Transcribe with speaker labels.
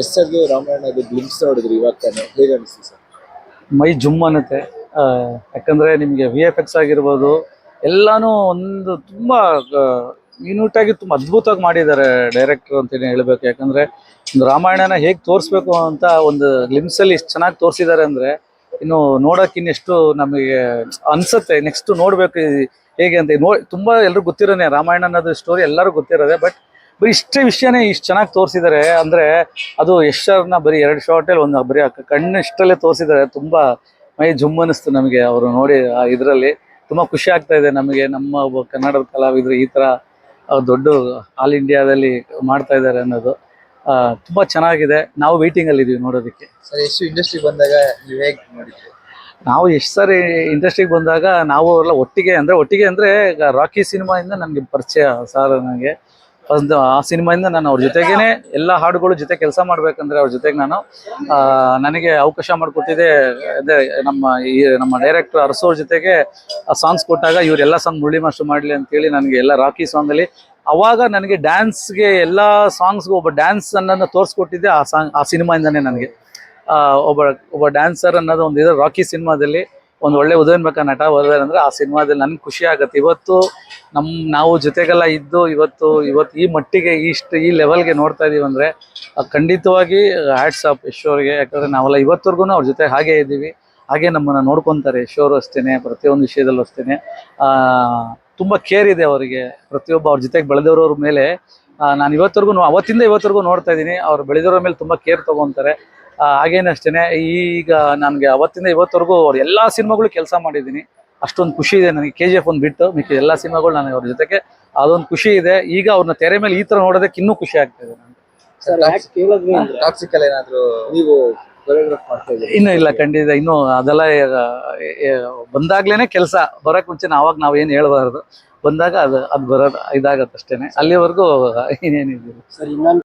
Speaker 1: S Ramayana glimpse ನೋಡಿದ್ರಿ ಇವಾಗ
Speaker 2: ಮೈ ಜುಮ್ ಅನ್ನತ್ತೆ. ಯಾಕಂದ್ರೆ ನಿಮಗೆ ವಿ ಎಫ್ ಎಕ್ಸ್ ಆಗಿರ್ಬೋದು, ಎಲ್ಲಾನು ಒಂದು ತುಂಬಾ ಮಿನ್ಯೂಟ್ ಆಗಿ ತುಂಬಾ ಅದ್ಭುತವಾಗಿ ಮಾಡಿದ್ದಾರೆ ಡೈರೆಕ್ಟರ್ ಅಂತ ಹೇಳ್ಬೇಕು. ಯಾಕಂದ್ರೆ ಒಂದು ರಾಮಾಯಣನ ಹೇಗೆ ತೋರಿಸ್ಬೇಕು ಅಂತ ಒಂದು ಗ್ಲಿಮ್ಸಲ್ಲಿ ಇಷ್ಟು ಚೆನ್ನಾಗಿ ತೋರಿಸಿದ್ದಾರೆ ಅಂದ್ರೆ, ಇನ್ನು ನೋಡಕ್ ಇನ್ನೆಷ್ಟು ನಮಗೆ ಅನ್ಸುತ್ತೆ. ನೆಕ್ಸ್ಟ್ ನೋಡ್ಬೇಕು ಹೇಗೆ ಅಂತ. ನೋ, ತುಂಬಾ ಎಲ್ರಿಗೂ ಗೊತ್ತಿರೋನೆ, ರಾಮಾಯಣ ಅನ್ನೋದು ಸ್ಟೋರಿ ಎಲ್ಲರೂ ಗೊತ್ತಿರೋದೆ ಬಟ್ ಬರೀ ಇಷ್ಟೇ ವಿಷಯನೇ ಇಷ್ಟು ಚೆನ್ನಾಗಿ ತೋರಿಸಿದ್ದಾರೆ ಅಂದ್ರೆ ಅದು ಯಶರ್ನ ಬರೀ ಎರಡು ಶಾರ್ಟಲ್ಲಿ ಒಂದು ಬರೀ ಕಣ್ಣು ಇಷ್ಟರಲ್ಲೇ ತೋರಿಸಿದ್ದಾರೆ ತುಂಬಾ ಮೈ ಜುಮ್ ಅನ್ನಿಸ್ತು ನಮಗೆ ಅವರು ನೋಡಿ ಆ ಇದರಲ್ಲಿ. ತುಂಬಾ ಖುಷಿ ಆಗ್ತಾ ಇದೆ ನಮಗೆ. ನಮ್ಮ ಒಬ್ಬ ಕನ್ನಡದ ಕಲಾವಿದರು ಈ ಥರ ದೊಡ್ಡ ಆಲ್ ಇಂಡಿಯಾದಲ್ಲಿ ಮಾಡ್ತಾ ಇದ್ದಾರೆ ಅನ್ನೋದು. ತುಂಬ ಚೆನ್ನಾಗಿದೆ. ನಾವು ವೇಟಿಂಗ್ ಅಲ್ಲಿ ಇದೀವಿ ನೋಡೋದಕ್ಕೆ.
Speaker 1: ಸರ್ ಎಷ್ಟು ಇಂಡಸ್ಟ್ರಿ ಬಂದಾಗ ನೀವು ಹೇಗೆ ನೋಡಿದ್ರಿ?
Speaker 2: ನಾವು ಎಷ್ಟು ಸಾರಿ ಇಂಡಸ್ಟ್ರಿಗೆ ಬಂದಾಗ ನಾವು ಎಲ್ಲ ಒಟ್ಟಿಗೆ ಅಂದ್ರೆ ಒಟ್ಟಿಗೆ ಅಂದ್ರೆ ಈಗ ರಾಕಿ ಸಿನಿಮಾಯಿಂದ ನನಗೆ ಪರಿಚಯ ಸರ್ ನನಗೆ. ಒಂದು ಆ ಸಿನಿಮಾಯಿಂದ ನಾನು ಅವ್ರ ಜೊತೆಗೇನೆ ಎಲ್ಲ ಹಾಡುಗಳು ಜೊತೆ ಕೆಲಸ ಮಾಡ್ಬೇಕಂದ್ರೆ ಅವ್ರ ಜೊತೆಗೆ ನಾನು ಆ, ನನಗೆ ಅವಕಾಶ ಮಾಡಿಕೊಟ್ಟಿದೆ. ಅದೇ ನಮ್ಮ ಈ ನಮ್ಮ ಡೈರೆಕ್ಟರ್ ಅರಸೋರ್ ಜೊತೆಗೆ ಸಾಂಗ್ಸ್ ಕೊಟ್ಟಾಗ ಇವರೆಲ್ಲ ಸಾಂಗ್ ಮುರಳಿ ಮಾಸ್ಟರ್ ಮಾಡಲಿ ಅಂತೇಳಿ ನನಗೆ ಎಲ್ಲ ರಾಕಿ ಸಾಂಗಲ್ಲಿ ಅವಾಗ ನನಗೆ ಡ್ಯಾನ್ಸ್ಗೆ ಎಲ್ಲ ಸಾಂಗ್ಸ್ಗೂ ಒಬ್ಬ ಡ್ಯಾನ್ಸ್ ಅನ್ನೋದನ್ನ ತೋರಿಸ್ಕೊಟ್ಟಿದ್ದೆ ಆ ಸಾಂಗ್ ಆ ಸಿನಿಮಾಯಿಂದನೇ ನನಗೆ. ಆ, ಒಬ್ಬ ಒಬ್ಬ ಡ್ಯಾನ್ಸರ್ ಅನ್ನೋದು ಒಂದು ಇದು ರಾಕಿ ಸಿನಿಮಾದಲ್ಲಿ ಒಂದು ಒಳ್ಳೆ ಉದಯನ್ ಬೇಕಾ ನಟ ಬರೋದಾರೆ ಅಂದರೆ ಆ ಸಿನಿಮಾದಲ್ಲಿ ನನ್ಗೆ ಖುಷಿ ಆಗುತ್ತೆ. ಇವತ್ತು ನಮ್ ನಾವು ಜೊತೆಗೆಲ್ಲ ಇದ್ದು ಇವತ್ತು ಇವತ್ತು ಈ ಮಟ್ಟಿಗೆ ಇಷ್ಟು ಈ ಲೆವೆಲ್ಗೆ ನೋಡ್ತಾ ಇದೀವಿ ಅಂದ್ರೆ ಖಂಡಿತವಾಗಿ ಹ್ಯಾಟ್ಸ್ ಆಫ್ ಯಶೋರ್ಗೆ ಯಾಕಂದ್ರೆ ನಾವೆಲ್ಲ ಇವತ್ತವರೆಗೂ ಅವ್ರ ಜೊತೆ ಹಾಗೆ ಇದ್ದೀವಿ. ಹಾಗೆ ನಮ್ಮನ್ನ ನೋಡ್ಕೊಂತಾರೆ. ಯಶೋರು ಅಷ್ಟೇನೆ, ಪ್ರತಿಯೊಂದು ವಿಷಯದಲ್ಲೂ ಆ, ತುಂಬಾ ಕೇರ್ ಇದೆ ಅವರಿಗೆ. ಪ್ರತಿಯೊಬ್ಬ ಅವ್ರ ಜೊತೆಗೆ ಬೆಳೆದವ್ರವ್ರ ಮೇಲೆ ನಾನು ಇವತ್ತವರೆಗೂ ಅವತ್ತಿಂದ ಇವತ್ತವರೆಗೂ ನೋಡ್ತಾ ಇದ್ದೀನಿ ಅವ್ರು ಬೆಳೆದವ್ರ ಮೇಲೆ ತುಂಬಾ ಕೇರ್ ತಗೊಂತಾರೆ. ಹಾಗೇನೆ ಈಗ ನನಗೆ ಅವತ್ತಿಂದ ಇವತ್ತವರೆಗೂ ಅವ್ರ ಎಲ್ಲಾ ಸಿನಿಮಾಗಳು ಕೆಲಸ ಮಾಡಿದ್ದೀನಿ ಅಷ್ಟೊಂದು ಖುಷಿ ಇದೆ ನನಗೆ. ಕೆ ಜಿ ಎಫ್ ಒಂದು ಬಿಟ್ಟು ಮಿಕ್ಕಿ ಎಲ್ಲ ಸಿನಿಮಾಗಳು ನನಗೆ ಅವ್ರ ಜೊತೆಗೆ ಅದೊಂದು ಖುಷಿ ಇದೆ. ಈಗ ಅವ್ರನ್ನ ತೆರೆ ಮೇಲೆ ಈ ತರ ನೋಡೋದಕ್ಕೆ ಇನ್ನೂ ಖುಷಿ ಆಗ್ತಿದೆ ಇದೆ
Speaker 1: ಟಾಕ್ಸಿಕಲ್ ಏನಾದ್ರು ನೀವು
Speaker 2: ಇನ್ನು ಇಲ್ಲ ಖಂಡಿತ. ಇನ್ನು ಅದೆಲ್ಲ ಬಂದಾಗ್ಲೇನೆ ಕೆಲಸ. ಬರಕ್ ಮುಂಚೆ ಅವಾಗ ನಾವ್ ಏನ್ ಹೇಳ್ಬಾರ್ದು. ಬಂದಾಗ ಅದು ಅದ್ ಬರೋದು ಇದಾಗತ್ತಷ್ಟೇನೆ. ಅಲ್ಲಿವರೆಗೂ
Speaker 3: ಇನ್ನೊಂದು